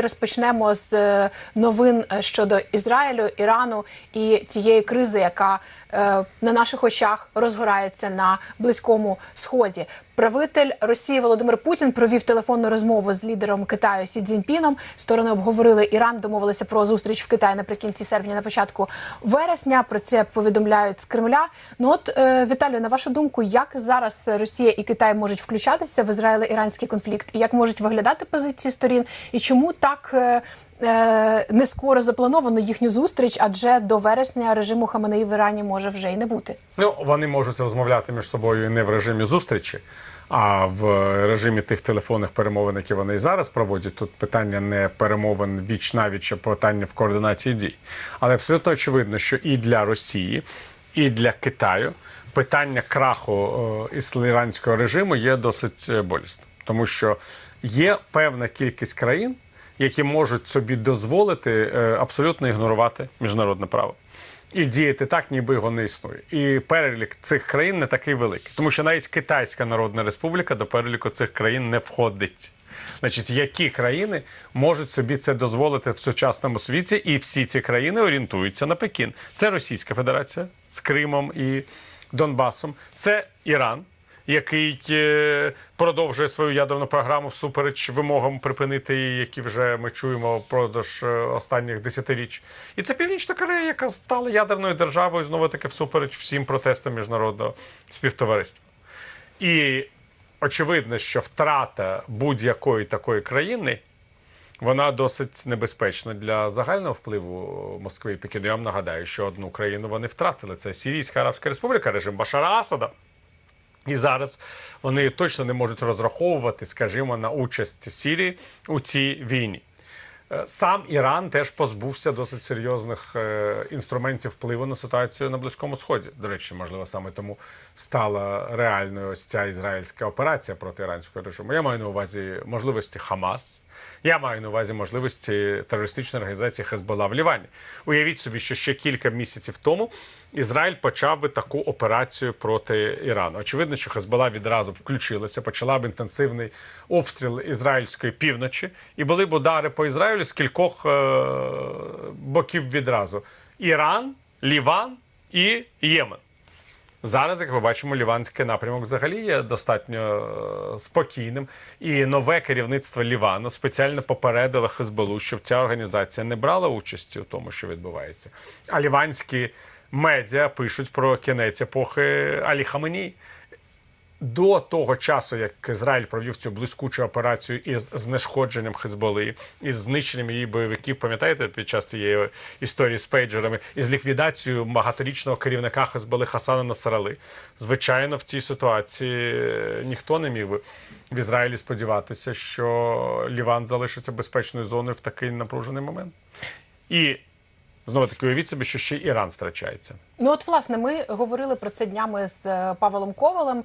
Розпочнемо з е, новин е, щодо Ізраїлю, Ірану і цієї кризи, яка е, на наших очах розгорається на близькому сході. Правитель Росії Володимир Путін провів телефонну розмову з лідером Китаю Сі Цзіньпіном. Сторони обговорили Іран, домовилися про зустріч в Китаї наприкінці серпня, на початку вересня. Про це повідомляють з Кремля. Ну от е, Віталію, на вашу думку, як зараз Росія і Китай можуть включатися в ізраїло-іранський конфлікт, і як можуть виглядати позиції сторін, і чому так е, не скоро заплановано їхню зустріч? Адже до вересня режиму Хаменеї в Ірані може вже й не бути. Ну, вони можуть розмовляти між собою не в режимі зустрічі, а в режимі тих телефонних перемовин, які вони і зараз проводять. Тут питання не перемовин віч навіч, а питання в координації дій. Але абсолютно очевидно, що і для Росії, і для Китаю питання краху е, режиму є досить е, болісним, тому що є певна кількість країн, які можуть собі дозволити е, абсолютно ігнорувати міжнародне право. І діяти так, ніби його не існує. І перелік цих країн не такий великий, тому що навіть Китайська Народна Республіка до переліку цих країн не входить. Значить, які країни можуть собі це дозволити в сучасному світі, і всі ці країни орієнтуються на Пекін. Це Російська Федерація з Кримом і Донбасом, це Іран. Який е, продовжує свою ядерну програму всупереч вимогам припинити її, які вже ми чуємо впродовж е, останніх десятиріч, і це Північна Корея, яка стала ядерною державою знову таки всупереч всім протестам міжнародного співтовариства. І очевидно, що втрата будь-якої такої країни вона досить небезпечна для загального впливу Москви і Пекіну. Я вам нагадаю, що одну країну вони втратили. Це Сирійська Арабська Республіка, режим Башара Асада. І зараз вони точно не можуть розраховувати, скажімо, на участь Сірії у цій війні. Е, Сам Іран теж позбувся досить серйозних е, інструментів впливу на ситуацію на Близькому Сході. До речі, можливо, саме тому стала реальною ось ця ізраїльська операція проти іранського режиму. Я маю на увазі можливості Хамас. Я маю на увазі можливості терористичної організації Хезбола в Лівані. Уявіть собі, що ще кілька місяців тому Ізраїль почав би таку операцію проти Ірану. Очевидно, що Хезбола відразу включилася, почала б інтенсивний обстріл ізраїльської півночі, і були б удари по Ізраїлю з кількох е- боків відразу: Іран, Ліван і Ємен. Зараз, як ми бачимо, ліванський напрямок взагалі є достатньо е, спокійним. І нове керівництво Лівану спеціально попередило Хезболу, щоб ця організація не брала участі у тому, що відбувається. А ліванські медіа пишуть про кінець епохи Алі Хаменій. До того часу, як Ізраїль провів цю блискучу операцію із знешкодженням Хезболи, із знищенням її бойовиків, пам'ятаєте, під час цієї історії з пейджерами, із ліквідацією багаторічного керівника Хезболи Хасана Насарали. Звичайно, в цій ситуації е, ніхто не міг в Ізраїлі сподіватися, що Ліван залишиться безпечною зоною в такий напружений момент. І знову таки уявіть собі, що ще Іран втрачається. Ну от власне ми говорили про це днями з е, Павелом Ковалем,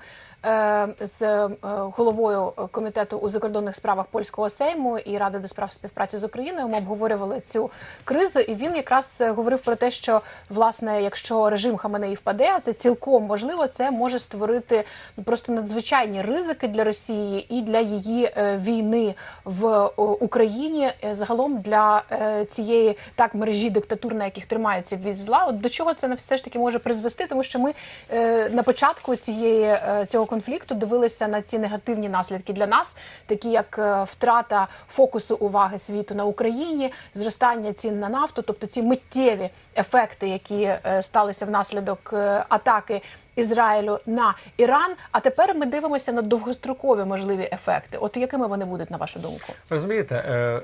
з е, головою комітету у закордонних справах польського сейму і ради до справ співпраці з Україною. Ми обговорювали цю кризу, і він якраз е, говорив про те, що власне, якщо режим Хаменеї впаде, це цілком можливо, це може створити ну, просто надзвичайні ризики для Росії і для її е, війни в е, Україні, е, загалом для е, цієї так мережі диктатур, на яких тримається від зла. От до чого це не все ж таки може призвести, тому що ми е, на початку цієї е, цього конфлікту дивилися на ці негативні наслідки для нас, такі як е, втрата фокусу уваги світу на Україні, зростання цін на нафту, тобто ці миттєві ефекти, які е, сталися внаслідок е, атаки. Ізраїлю на Іран, а тепер ми дивимося на довгострокові можливі ефекти. От якими вони будуть, на вашу думку? Розумієте,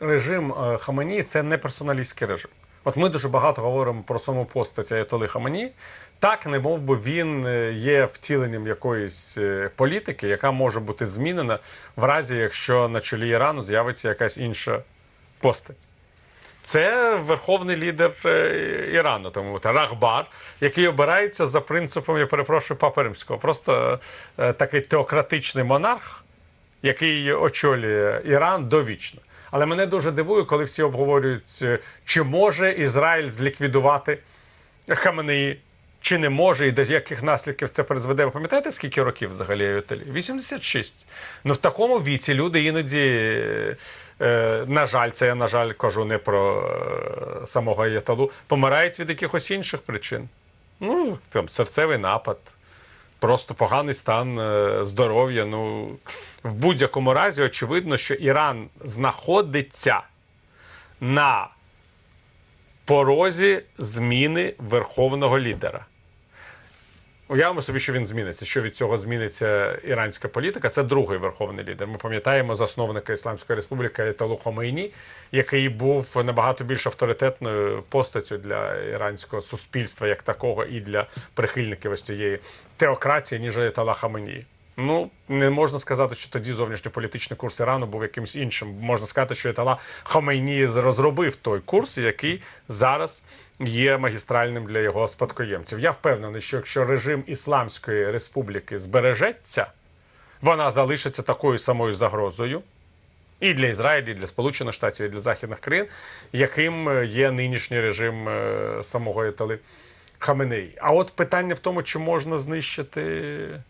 режим Хамані це не персоналістський режим. От ми дуже багато говоримо про саму постать Аятоли Хамані. Так, не мов би він е, є втіленням якоїсь е, політики, яка може бути змінена в разі, якщо на чолі Ірану з'явиться якась інша постать. Це верховний лідер е, Ірану, тому Рахбар, який обирається за принципом, я перепрошую, Папи Римського. Просто такий теократичний монарх, який очолює Іран довічно. Але мене дуже дивує, коли всі обговорюють, е, чи може Ізраїль зліквідувати Хаменеї, чи не може, і до яких наслідків це призведе. Ви пам'ятаєте, скільки років взагалі Аятолі? 86. Ну в такому віці люди іноді е, на жаль, це я на жаль кажу не про е, самого Аятолу, помирають від якихось інших причин. Ну, там серцевий напад, просто поганий стан е, здоров'я. Ну, в будь-якому разі, очевидно, що Іран знаходиться на порозі зміни верховного лідера. Уявимо собі, що він зміниться. Що від цього зміниться іранська політика? Це другий верховний лідер. Ми пам'ятаємо засновника Ісламської республіки Айталу Хомейні, який був набагато більш авторитетною постаттю для іранського суспільства як такого, і для прихильників ось цієї теократії, ніж Айтала Хаменії. Ну, не можна сказати, що тоді зовнішньополітичний курс Ірану був якимсь іншим. Можна сказати, що Айтала Хомейні розробив той курс, який зараз є магістральним для його спадкоємців. Я впевнений, що якщо режим Ісламської республіки збережеться, вона залишиться такою самою загрозою і для Ізраїлю, і для Сполучених Штатів, і для західних країн, яким є нинішній режим е, самого Айтали Хаменеї. А от питання в тому, чи можна знищити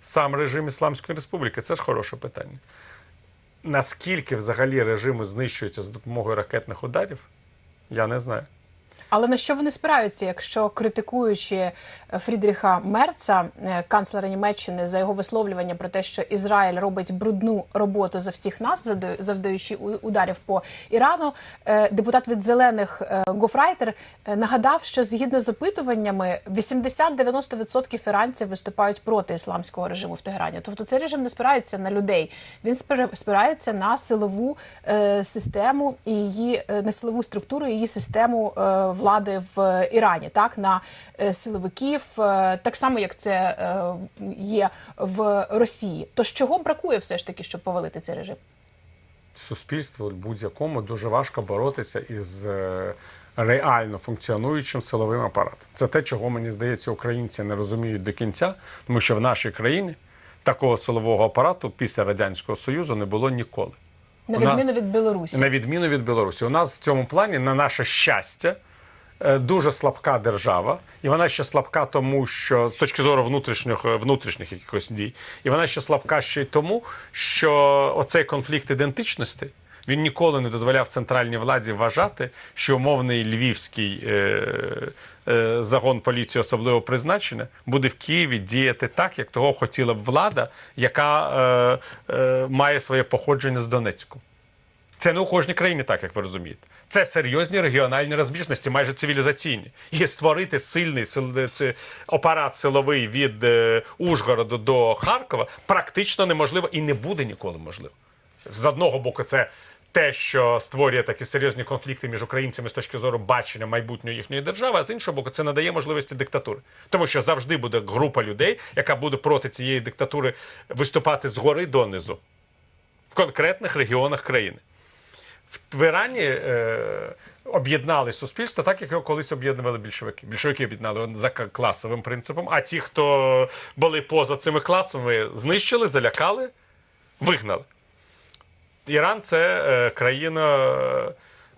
сам режим Ісламської республіки, це ж хороше питання. Наскільки взагалі режими знищуються за допомогою ракетних ударів, я не знаю. Але на що вони спираються, якщо критикуючи е, Фрідріха Мерца, е, канцлера Німеччини, за його висловлювання про те, що Ізраїль робить брудну роботу за всіх нас, завдаючи ударів по Ірану, е, депутат від зелених Гофрайтер нагадав, що згідно з опитуваннями 80-90% іранців виступають проти ісламського режиму в Тегерані. Тобто цей режим не спирається на людей, він спира- спирається на силову систему і її на силову структуру, і її систему е, влади в Ірані, так на е, силовиків, е, так само як це е, є в Росії. Тож чого бракує все ж таки, щоб повалити цей режим? суспільству будь-якому дуже важко боротися із е, реально функціонуючим силовим апаратом. Це те, чого мені здається, українці не розуміють до кінця, тому що в нашій країні такого силового апарату після радянського союзу не було ніколи. На відміну від Білорусі. На відміну від Білорусі, у нас в цьому плані, на наше щастя, е, дуже слабка держава, і вона ще слабка, тому що з точки зору внутрішніх внутрішніх якихось дій, і вона ще слабка ще й тому, що оцей конфлікт ідентичності. Він ніколи не дозволяв центральній владі вважати, що умовний львівський е, е, загон поліції особливого призначення буде в Києві діяти так, як того хотіла б влада, яка е, е, має своє походження з Донецьку. Це не у кожній країні, так як ви розумієте. Це серйозні регіональні розбіжності, майже цивілізаційні. І створити сильний апарат силовий від е, Ужгорода до Харкова практично неможливо і не буде ніколи можливо. З одного боку, це те, що створює такі серйозні конфлікти між українцями з точки зору бачення майбутньої їхньої держави, а з іншого боку, це надає можливості диктатури. Тому що завжди буде група людей, яка буде проти цієї диктатури виступати згори донизу в конкретних регіонах країни. В- В Ірані е, об'єднали суспільство, так як його колись об'єднували більшовики. Більшовики об'єднали за класовим принципом, а ті, хто були поза цими класами, знищили, залякали, вигнали. Іран це е, країна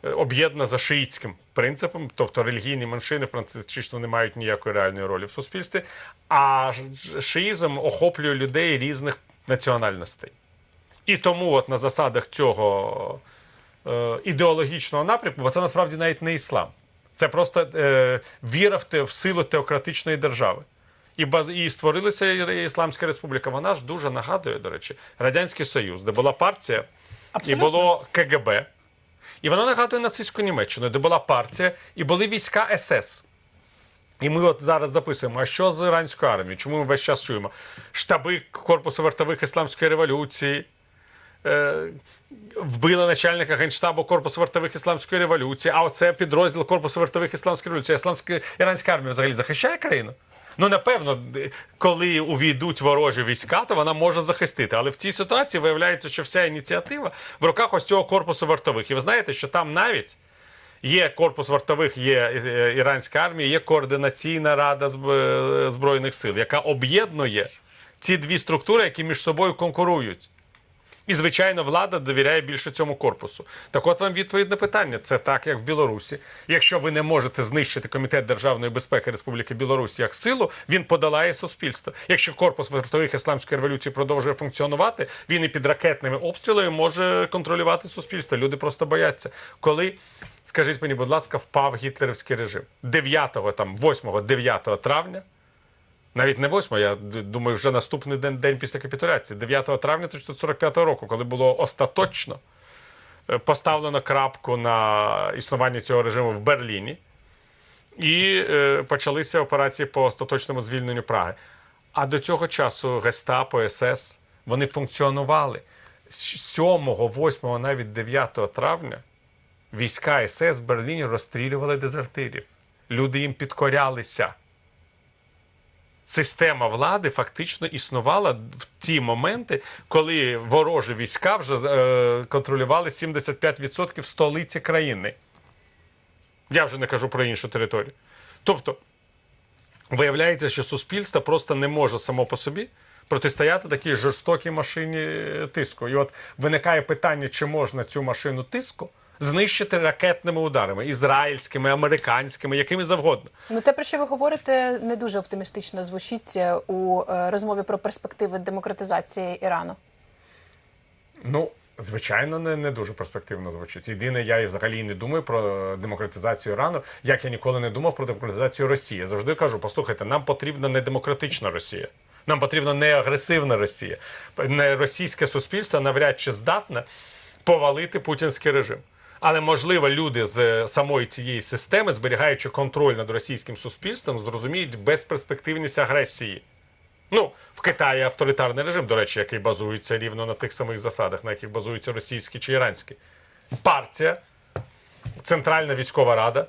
е, об'єднана за шиїтським принципом, тобто релігійні меншини практично не мають ніякої реальної ролі в суспільстві, а шиїзм охоплює людей різних національностей. І тому, от на засадах цього ідеологічного напрямку, бо це насправді навіть не іслам. Це просто е, віра в, те, в силу теократичної держави. І, баз, і створилася Ісламська Республіка. Вона ж дуже нагадує, до речі, Радянський Союз, де була партія Абсолютно. і було КГБ. І воно нагадує нацистську Німеччину, де була партія і були війська СС. І ми от зараз записуємо, а що з іранською армією? Чому ми весь час чуємо? Штаби Корпусу вартових Ісламської революції, е, вбили начальника генштабу Корпусу вартових Ісламської революції, а оце підрозділ Корпусу вартових Ісламської революції. Ісламська іранська армія взагалі захищає країну? Ну, напевно, коли увійдуть ворожі війська, то вона може захистити. Але в цій ситуації виявляється, що вся ініціатива в руках ось цього корпусу вартових. І ви знаєте, що там навіть Є корпус вартових, є е, іранська армія, є координаційна рада е, збройних сил, яка об'єднує ці дві структури, які між собою конкурують. І, звичайно, влада довіряє більше цьому корпусу. Так от вам відповідь на питання. Це так, як в Білорусі. Якщо ви не можете знищити Комітет державної безпеки Республіки Білорусь як силу, він подолає суспільство. Якщо корпус вартових ісламської революції продовжує функціонувати, він і під ракетними обстрілами може контролювати суспільство. Люди просто бояться. Коли, скажіть мені, будь ласка, впав гітлерівський режим 9, там 8, 9 травня. Навіть не 8, я думаю, вже наступний день, день після капітуляції, 9 травня 1945 року, коли було остаточно е, поставлено крапку на існування цього режиму в Берліні, і е, почалися операції по остаточному звільненню Праги. А до цього часу Гестапо, СС, вони функціонували. З 7, 8, навіть 9 травня війська СС в Берліні розстрілювали дезертирів. Люди їм підкорялися система влади фактично існувала в ті моменти, коли ворожі війська вже е, контролювали 75% столиці країни. Я вже не кажу про іншу територію. Тобто, виявляється, що суспільство просто не може само по собі протистояти такій жорстокій машині тиску. І от виникає питання, чи можна цю машину тиску знищити ракетними ударами, ізраїльськими, американськими, якими завгодно. Ну, те, про що ви говорите, не дуже оптимістично звучить е, у е, розмові про перспективи демократизації Ірану. Ну, звичайно, не, не дуже перспективно звучить. Єдине, я і взагалі не думаю про демократизацію Ірану, як я ніколи не думав про демократизацію Росії. Я завжди кажу: послухайте, нам потрібна не демократична Росія. Нам потрібна не агресивна Росія. Не російське суспільство навряд чи здатне повалити путінський режим. Але можливо, люди з е, самої цієї системи, зберігаючи контроль над російським суспільством, зрозуміють безперспективність агресії. Ну, в Китаї авторитарний режим, до речі, який базується рівно на тих самих засадах, на яких базується російські чи іранські Партія, Центральна військова рада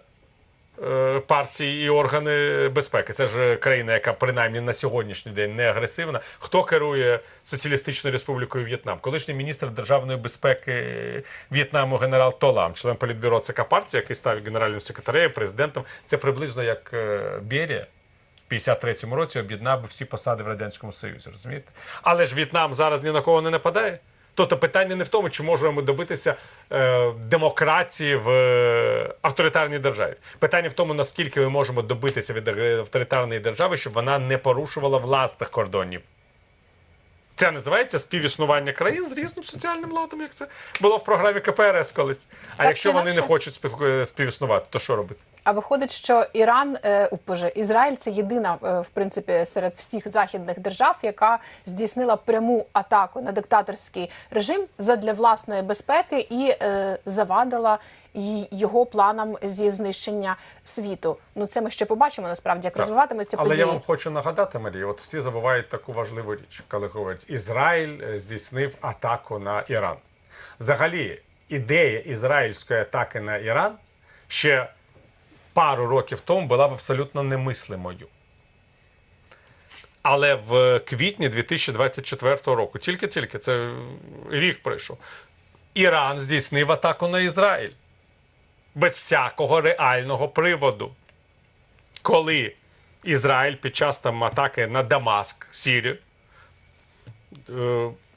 партії і органи безпеки. Це ж країна, яка принаймні на сьогоднішній день не агресивна. Хто керує Соціалістичною Республікою В'єтнам? Колишній міністр державної безпеки В'єтнаму генерал Толам, член політбюро ЦК партії, який став генеральним секретарем, президентом. Це приблизно як е, Берія в 53-му році об'єднав би всі посади в радянському союзі. Розумієте? Але ж В'єтнам зараз ні на кого не нападає. Тобто питання не в тому, чи можемо ми добитися е, демократії в е, авторитарній державі. Питання в тому, наскільки ми можемо добитися від авторитарної держави, щоб вона не порушувала власних кордонів. Це називається співіснування країн з різним соціальним ладом, як це було в програмі КПРС колись. А Так якщо вони не хочуть спіл- співіснувати, то що робити? А виходить, що Іран, е, боже, Ізраїль це єдина, е, в принципі, серед всіх західних держав, яка здійснила пряму атаку на диктаторський режим задля власної безпеки і е, завадила його планам зі знищення світу. Ну це ми ще побачимо насправді, як Так. розвиватиметься Але події. я вам хочу нагадати, Марія, от всі забувають таку важливу річ, коли говорять, Ізраїль е, здійснив атаку на Іран. Взагалі, ідея ізраїльської атаки на Іран ще пару років тому була б абсолютно немислимою. Але в квітні 2024 року, тільки-тільки це рік пройшов, Іран здійснив атаку на Ізраїль без всякого реального приводу коли Ізраїль під час там атаки на Дамаск, Сірію,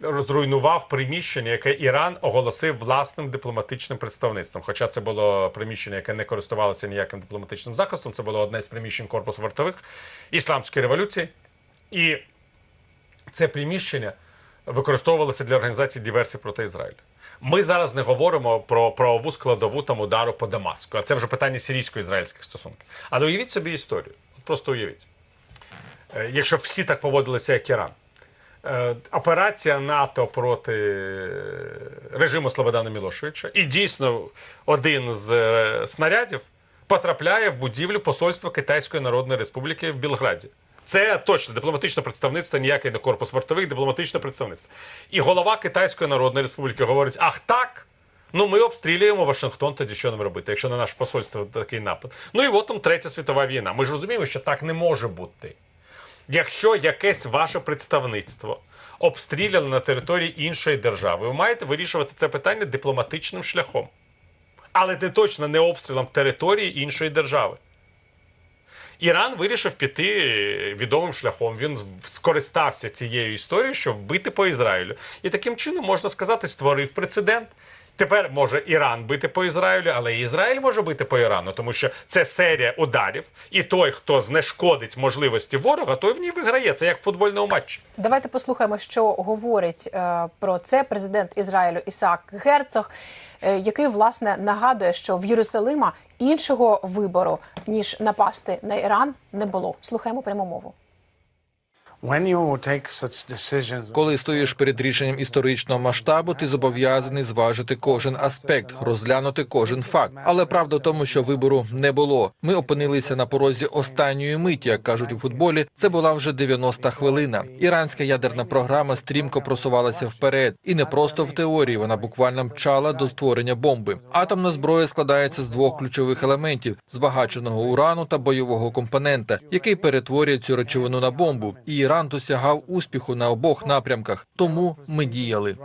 розруйнував приміщення, яке Іран оголосив власним дипломатичним представництвом. Хоча це було приміщення, яке не користувалося ніяким дипломатичним захистом, це було одне з приміщень корпусу вартових ісламської революції. І це приміщення використовувалося для організації диверсій проти Ізраїля. Ми зараз не говоримо про правову складову там удару по Дамаску, а це вже питання сирійсько-ізраїльських стосунків. Але уявіть собі історію. Просто уявіть. Е, Якщо б всі так поводилися, як Іран. Е, Операція НАТО проти е, режиму Слободана Мілошевича, і дійсно один з е, снарядів потрапляє в будівлю посольства Китайської Народної Республіки в Білграді. Це точно дипломатичне представництво, ніякий не корпус вартових, дипломатичне представництво. І голова Китайської Народної Республіки говорить: ах так. Ну, ми обстрілюємо Вашингтон, тоді що нам робити, якщо на наше посольство такий напад. Ну і от там Третя світова війна. Ми ж розуміємо, що так не може бути. Якщо якесь ваше представництво обстріляно на території іншої держави, ви маєте вирішувати це питання дипломатичним шляхом. Але не точно не обстрілом території іншої держави. Іран вирішив піти відомим шляхом. Він скористався цією історією, щоб бити по Ізраїлю. І таким чином, можна сказати, створив прецедент. Тепер може Іран бити по Ізраїлю, але і Ізраїль може бити по Ірану, тому що це серія ударів, і той, хто знешкодить можливості ворога, той в ній виграє. Це як в футбольному матчі. Давайте послухаємо, що говорить е, про це президент Ізраїлю Ісаак Герцог, е, який власне нагадує, що в Єрусалима іншого вибору ніж напасти на Іран не було. Слухаємо пряму мову. Коли стоїш перед рішенням історичного масштабу, ти зобов'язаний зважити кожен аспект, розглянути кожен факт. Але правда в тому, що вибору не було. Ми опинилися на порозі останньої миті, як кажуть у футболі. Це була вже 90-та хвилина. Іранська ядерна програма стрімко просувалася вперед, і не просто в теорії. Вона буквально мчала до створення бомби. Атомна зброя складається з двох ключових елементів: збагаченого урану та бойового компонента, який перетворює цю речовину на бомбу. І Іран досягав успіху на обох напрямках. Тому ми діяли.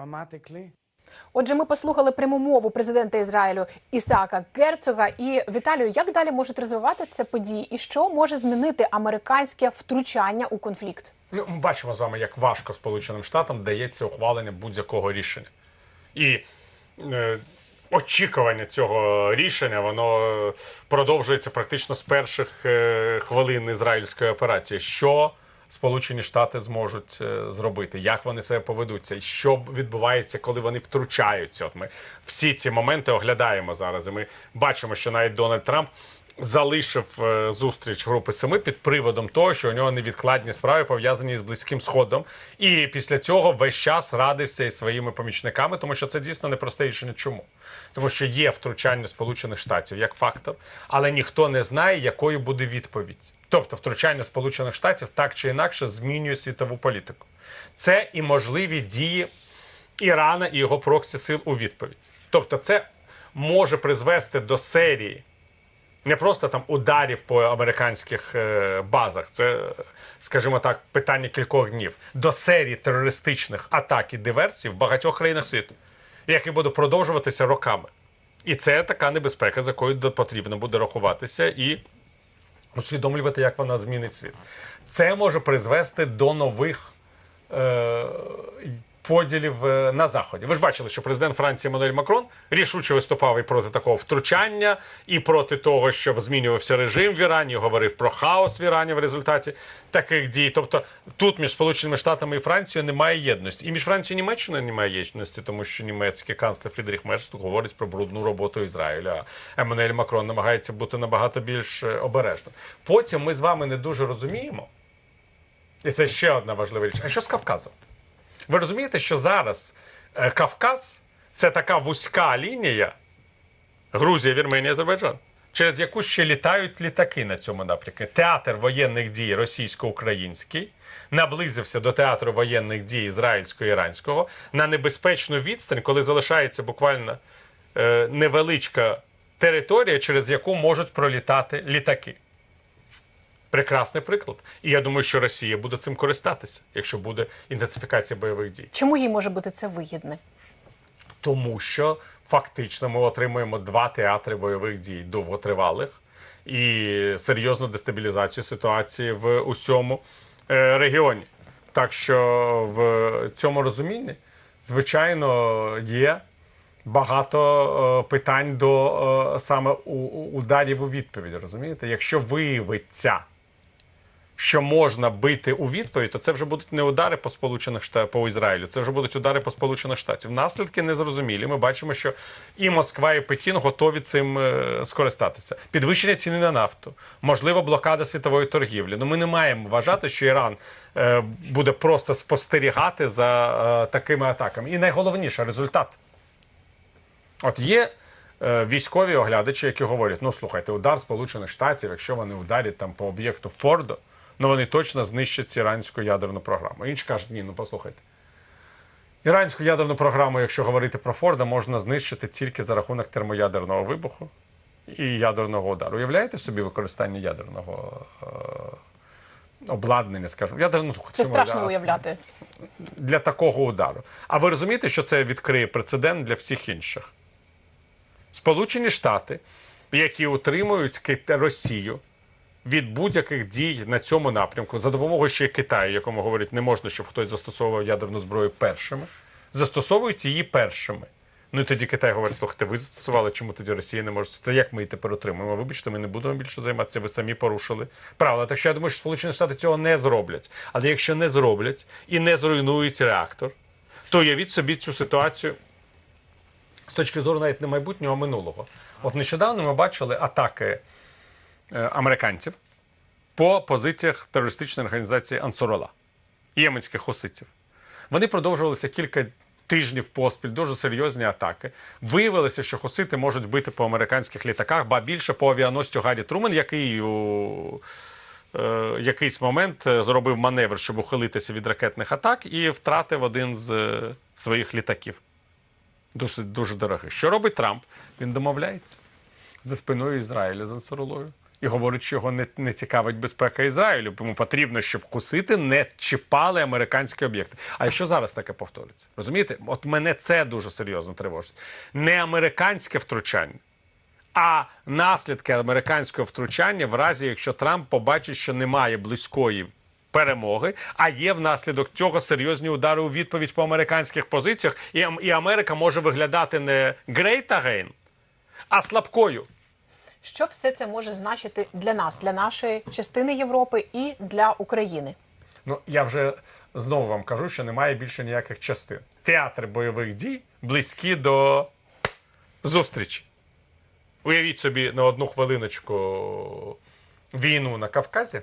Отже, ми послухали пряму мову президента Ізраїлю Ісаака Герцога. І Віталію, як далі можуть розвиватися події, і що може змінити американське втручання у конфлікт? Ну, ми бачимо з вами, як важко Сполученим Штатам дається ухвалення будь-якого рішення. І е, очікування цього рішення воно продовжується практично з перших е, хвилин ізраїльської операції. Що Сполучені Штати зможуть е, зробити, як вони себе поведуться, і що відбувається, коли вони втручаються. От ми всі ці моменти оглядаємо зараз. І ми бачимо, що навіть Дональд Трамп залишив е, зустріч групи семи під приводом того, що у нього невідкладні справи пов'язані з близьким сходом. І після цього весь час радився із своїми помічниками, тому що це дійсно непросте рішення. Чому? Тому що є втручання Сполучених Штатів як фактор, але ніхто не знає, якою буде відповідь. Тобто, втручання Сполучених Штатів так чи інакше змінює світову політику. Це і можливі дії Ірана і його проксі сил у відповідь. Тобто, це може призвести до серії не просто там ударів по американських е, базах, це, скажімо так, питання кількох днів, до серії терористичних атак і диверсій в багатьох країнах світу, які будуть продовжуватися роками. І це така небезпека, з якою потрібно буде рахуватися і усвідомлювати, як вона змінить світ. Це може призвести до нових е, поділів е, на заході. Ви ж бачили, що президент Франції Еммануель Макрон рішуче виступав і проти такого втручання, і проти того, щоб змінювався режим в Ірані, говорив про хаос в Ірані в результаті таких дій. Тобто тут між Сполученими Штатами і Францією немає єдності. І між Францією і Німеччиною немає єдності, тому що німецький канцлер Фрідріх Мерц говорить про брудну роботу Ізраїля. А Еммануель Макрон намагається бути набагато більш е, обережним. Потім ми з вами не дуже розуміємо. І це ще одна важлива річ. А що з Кавказом? Ви розумієте, що зараз е, Кавказ це така вузька лінія Грузія, Вірменія, Азербайджан, через яку ще літають літаки на цьому напрямку. Театр воєнних дій російсько-український наблизився до театру воєнних дій ізраїльсько-іранського на небезпечну відстань, коли залишається буквально е, невеличка територія, через яку можуть пролітати літаки. Прекрасний приклад. І я думаю, що Росія буде цим користатися, якщо буде інтенсифікація бойових дій. Чому їй може бути це вигідне? Тому що фактично ми отримуємо два театри бойових дій довготривалих і серйозну дестабілізацію ситуації в усьому е, регіоні. Так що в цьому розумінні, звичайно, є багато е, питань до е, саме ударів у відповідь. Розумієте, якщо виявиться, що можна бити у відповідь, то це вже будуть не удари по Сполучених Штатах, по Ізраїлю, це вже будуть удари по Сполучених Штатів. Наслідки незрозумілі. Ми бачимо, що і Москва, і Пекін готові цим е, скористатися. Підвищення ціни на нафту, можливо, блокада світової торгівлі. Ну ми не маємо вважати, що Іран е, буде просто спостерігати за е, такими атаками. І найголовніше результат. От є військові оглядачі, які говорять: ну слухайте, удар Сполучених Штатів, якщо вони ударять там по об'єкту Фордо, ну вони точно знищать іранську ядерну програму. Інші кажуть, ні, ну послухайте. Іранську ядерну програму, якщо говорити про Форда, можна знищити тільки за рахунок термоядерного вибуху і ядерного удару. Уявляєте собі використання ядерного е, обладнання, скажімо, ядерного Це страшно уявляти. для такого удару. А ви розумієте, що це відкриє прецедент для всіх інших? Сполучені Штати, які утримують Росію від будь-яких дій на цьому напрямку за допомогою ще Китаю, якому говорять, не можна, щоб хтось застосовував ядерну зброю першими, застосовують її першими. Ну і тоді Китай говорить, слухайте, ви застосували, чому тоді Росія не може? Це як ми її тепер отримуємо? Вибачте, ми не будемо більше займатися, ви самі порушили правила. Так що я думаю, що Сполучені Штати цього не зроблять. Але якщо не зроблять і не зруйнують реактор, то уявіть собі цю ситуацію з точки зору навіть не майбутнього, а минулого. От нещодавно ми бачили атаки американців по позиціях терористичної організації Ансорола, єменських хуситів. Вони продовжувалися кілька тижнів поспіль, дуже серйозні атаки. Виявилося, що хусити можуть бити по американських літаках, ба більше по авіаносцю Гаррі Трумен, який у е, якийсь момент е, зробив маневр, щоб ухилитися від ракетних атак, і втратив один з е, своїх літаків. Дуже, дуже дорогий. Що робить Трамп? Він домовляється за спиною Ізраїля з Ансарулою. І говорить, що його не, не цікавить безпека Ізраїлю, тому потрібно, щоб хусити не чіпали американські об'єкти. А якщо зараз таке повториться? Розумієте? От мене це дуже серйозно тривожить. Не американське втручання, а наслідки американського втручання в разі, якщо Трамп побачить, що немає близької перемоги, а є внаслідок цього серйозні удари у відповідь по американських позиціях, і, Америка може виглядати не great again, а слабкою. Що все це може значити для нас, для нашої частини Європи і для України? Ну, я вже знову вам кажу, що немає більше ніяких частин. Театри бойових дій близькі до зустрічі. Уявіть собі на одну хвилиночку війну на Кавказі.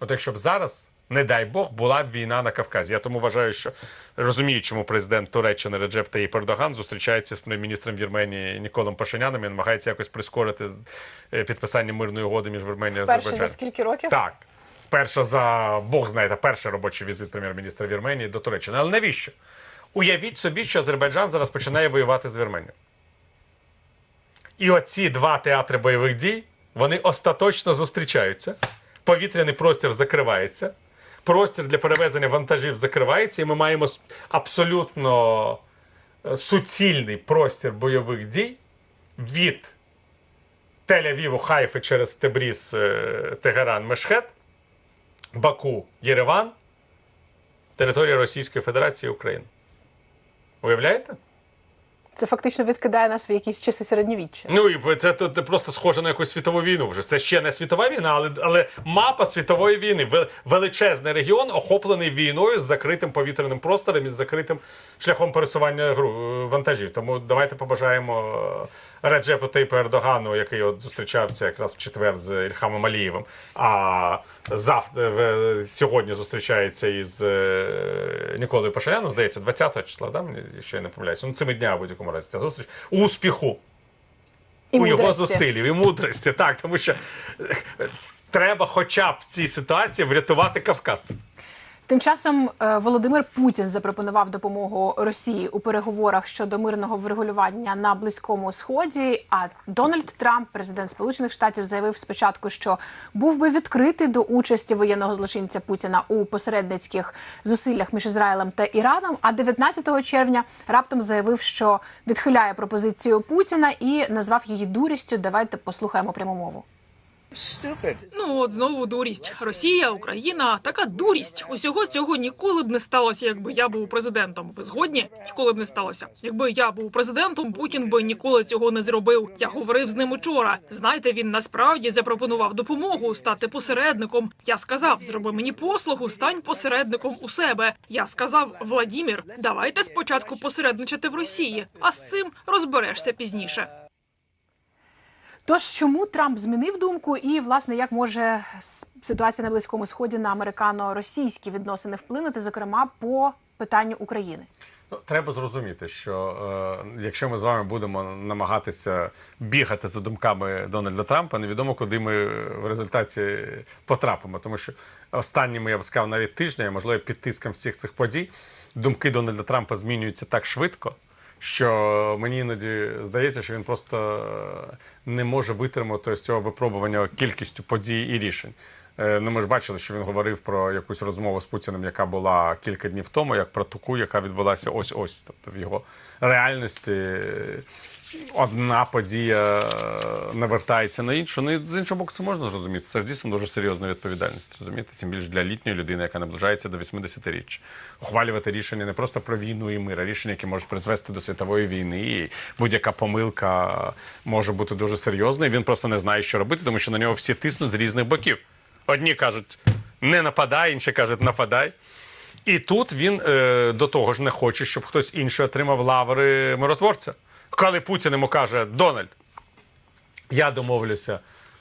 От якщо б зараз, не дай Бог, була б війна на Кавказі. Я тому вважаю, що розумію, чому президент Туреччини Реджеп Таїп Ердоган зустрічається з міністром Вірменії Ніколом Пашиняном і намагається якось прискорити е, підписання мирної угоди між Вірменією і Азербайджаном. за скільки років? Так. Вперше за Бог знає, та перший робочий візит прем'єр-міністра Вірменії до Туреччини. Але навіщо? Уявіть собі, що Азербайджан зараз починає воювати з Вірменією. І оці два театри бойових дій вони остаточно зустрічаються. Повітряний простір закривається, простір для перевезення вантажів закривається, і ми маємо абсолютно е, суцільний простір бойових дій від Тель-Авіву, Хайфи через Тебріз, е, Тегеран, Мешхет, Баку, Єреван, територія Російської Федерації України. Уявляєте? Це фактично відкидає нас в якісь часи середньовіччя. Ну і це, це, просто схоже на якусь світову війну. Вже це ще не світова війна, але, але мапа світової війни. Величезний регіон, охоплений війною з закритим повітряним простором і з закритим шляхом пересування гру- вантажів. Тому давайте побажаємо е, Реджепу Тейпу Ердогану, який от зустрічався якраз в четвер з Ільхамом Алієвим. А завтра сьогодні зустрічається із е, Ніколою Пашиняном, здається, 20 числа, да? якщо я не помиляюся. Ну, цими днями будь-якому разі ця зустріч. Успіху! І у його зусиллів і мудрості, так, тому що е, треба хоча б в цій ситуації врятувати Кавказ. Тим часом е, Володимир Путін запропонував допомогу Росії у переговорах щодо мирного врегулювання на близькому сході. А Дональд Трамп, президент Сполучених Штатів, заявив спочатку, що був би відкритий до участі воєнного злочинця Путіна у посередницьких зусиллях між Ізраїлем та Іраном. А 19 червня раптом заявив, що відхиляє пропозицію Путіна і назвав її дурістю. Давайте послухаємо пряму мову. Ну от знову дурість. Росія, Україна, така дурість. Усього цього ніколи б не сталося, якби я був президентом. Ви згодні? Ніколи б не сталося. Якби я був президентом, Путін би ніколи цього не зробив. Я говорив з ним учора. Знаєте, він насправді запропонував допомогу стати посередником. Я сказав, зроби мені послугу, стань посередником у себе. Я сказав, Владімір, давайте спочатку посередничати в Росії, а з цим розберешся пізніше. Тож чому Трамп змінив думку, і власне як може ситуація на близькому сході на американо-російські відносини вплинути, зокрема по питанню України? Ну, треба зрозуміти, що е, якщо ми з вами будемо намагатися бігати за думками Дональда Трампа, невідомо, куди ми в результаті потрапимо. Тому що останніми, я б сказав, навіть тижня, можливо, під тиском всіх цих подій, думки Дональда Трампа змінюються так швидко, що мені іноді здається, що він просто не може витримати з цього випробування кількістю подій і рішень. Е, Ну, ми ж бачили, що він говорив про якусь розмову з Путіним, яка була кілька днів тому, як про таку, яка відбулася ось ось. Тобто в його реальності одна подія е, навертається на іншу. Ну, і з іншого боку, це можна зрозуміти. Це ж дійсно дуже серйозна відповідальність. Розумієте? Тим більше для літньої людини, яка наближається до 80-річ. Ухвалювати рішення не просто про війну і мир, а рішення, які можуть призвести до світової війни. І будь-яка помилка може бути дуже серйозною. Він просто не знає, що робити, тому що на нього всі тиснуть з різних боків. Одні кажуть, не нападай, інші кажуть, нападай. І тут він е, до того ж не хоче, щоб хтось інший отримав лаври миротворця. Коли Путін йому каже: Дональд, я домовлюся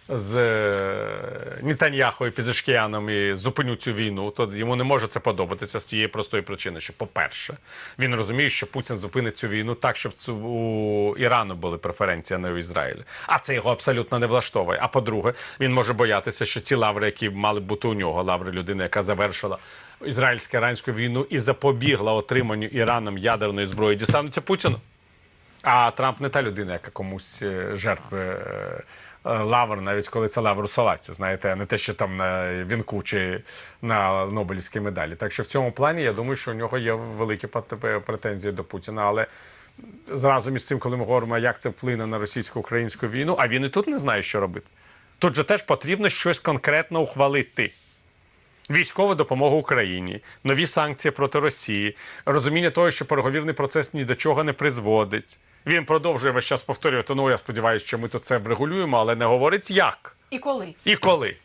з е, Нетаньяху і Пізишкіяном і зупиню цю війну, то йому не може це подобатися з тієї простої причини, що, по-перше, він розуміє, що Путін зупинить цю війну так, щоб у Ірану були преференції, а не у Ізраїлі. А це його абсолютно не влаштовує. А по-друге, він може боятися, що ці лаври, які мали бути у нього, лаври людини, яка завершила ізраїльсько-іранську війну і запобігла отриманню Іраном ядерної зброї, дістануться Путіну. А Трамп не та людина, яка комусь е, жертви е, е, лавр, навіть коли це лавр у салаті, знаєте, а не те, що там на вінку чи на Нобелівській медалі. Так що в цьому плані я думаю, що у нього є великі претензії до Путіна. Але зразу між цим, коли ми говоримо, як це вплине на російсько-українську війну, а він і тут не знає, що робити. Тут же теж потрібно щось конкретно ухвалити. Військову допомогу Україні, нові санкції проти Росії, розуміння того, що переговірний процес ні до чого не призводить. Він продовжує весь час повторювати. Ну я сподіваюся, що ми то це врегулюємо, але не говорить як І коли? і коли.